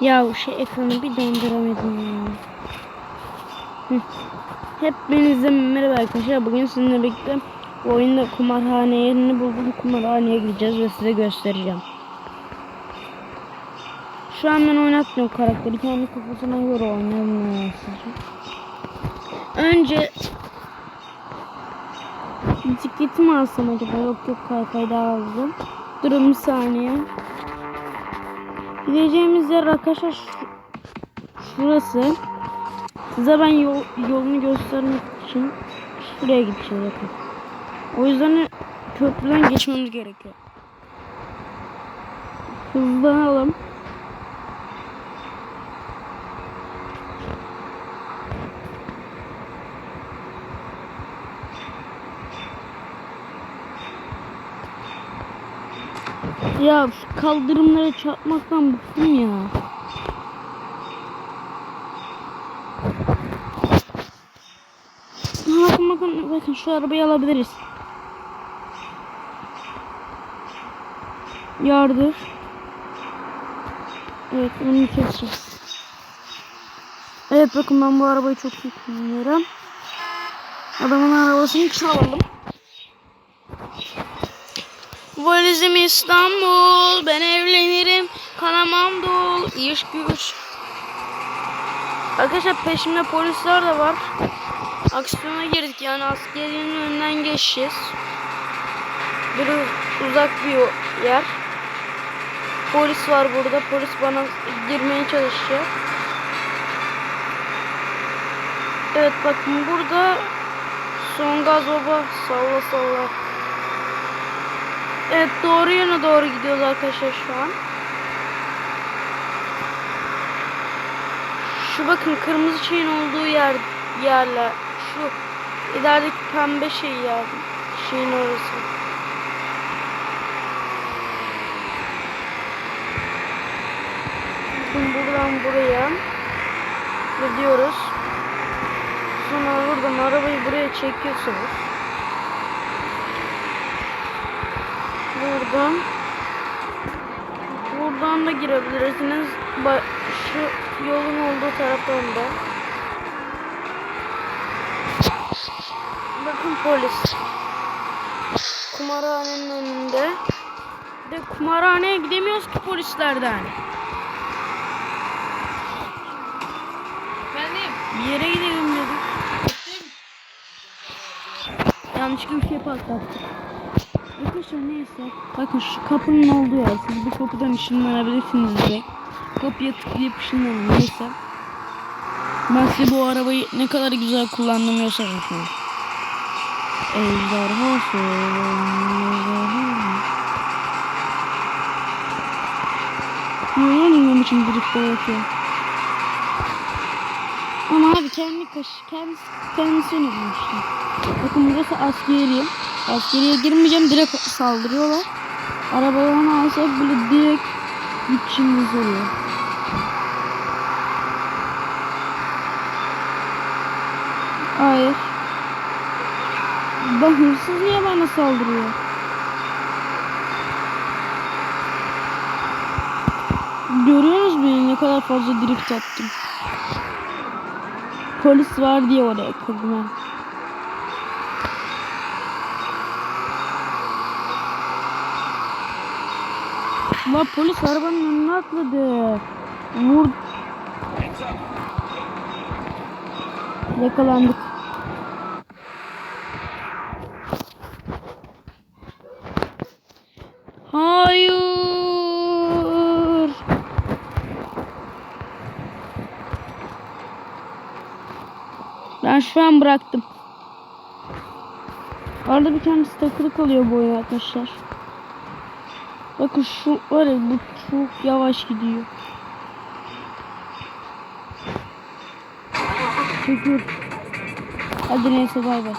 Ya şu ekranı bir döndüremedim ya. Hı. Hepinize merhaba arkadaşlar. Bugün sizinle birlikte bu oyunda kumarhane yerini buldum. Kumarhaneye gideceğiz ve size göstereceğim. Şu an ben oynatmıyorum karakteri. Kendi kafasına göre oynayalım. Önce bisikleti mi alsam acaba? Yok yok kaykay daha aldım. Durun bir saniye. Gideceğimiz yer arkadaşlar şu- şurası. Size ben yol, yolunu göstermek için şuraya gideceğiz bakın. O yüzden köprüden geçmemiz gerekiyor. Hızlanalım. Ya şu kaldırımlara çarpmaktan bıktım ya. Bakın bakın bakın şu arabayı alabiliriz. Yardır. Evet onu keseceğim. Evet bakın ben bu arabayı çok iyi kullanıyorum. Adamın arabasını çalalım. Valizim İstanbul, ben evlenirim, kanamam dol, iş güç. Arkadaşlar peşimde polisler de var. Aksiyona girdik yani askeriyenin önünden geçeceğiz. Biraz uzak bir yer. Polis var burada, polis bana girmeye çalışacak. Evet bakın burada son gaz baba salla salla. Evet doğru yöne doğru gidiyoruz arkadaşlar şu an. Şu bakın kırmızı şeyin olduğu yer yerler. Şu ilerideki pembe şey yer. Şeyin orası. Şimdi buradan buraya gidiyoruz. Sonra buradan arabayı buraya çekiyorsunuz. Buradan buradan da girebilirsiniz. Şu yolun olduğu taraftan da. Bakın polis. Kumarhanenin önünde. Bir de kumarhaneye gidemiyoruz ki polislerden. Efendim? Bir yere gidelim dedik. Yanlışlıkla bir şey patlattık. Arkadaşlar neyse. Bakın şu kapının olduğu yer. Siz bu kapıdan ışınlanabilirsiniz de. Kapıya tıklayıp ışınlanın. Neyse. Ben size bu arabayı ne kadar güzel kullandığımı göstereyim şimdi. Ejderha Niye için drift'e yapıyor? Ama abi kendi kaş, kendisi, kendisi önemli Bakın burası askeriye. Askeriye girmeyeceğim direkt saldırıyorlar. Arabalarını alsak bile direkt içimiz oluyor. Hayır. Bak hırsız niye bana saldırıyor? Görüyorsunuz mu ne kadar fazla drift attım. Polis var diye oraya kırdım ben. La polis arabanın önüne atladı. Vur. Yakalandık. Hayır. Ben şu an bıraktım. Arada bir tanesi takılı kalıyor bu oyun arkadaşlar. Bakın şu var ya bu çok yavaş gidiyor. Çekiyor. Hadi neyse bay bay.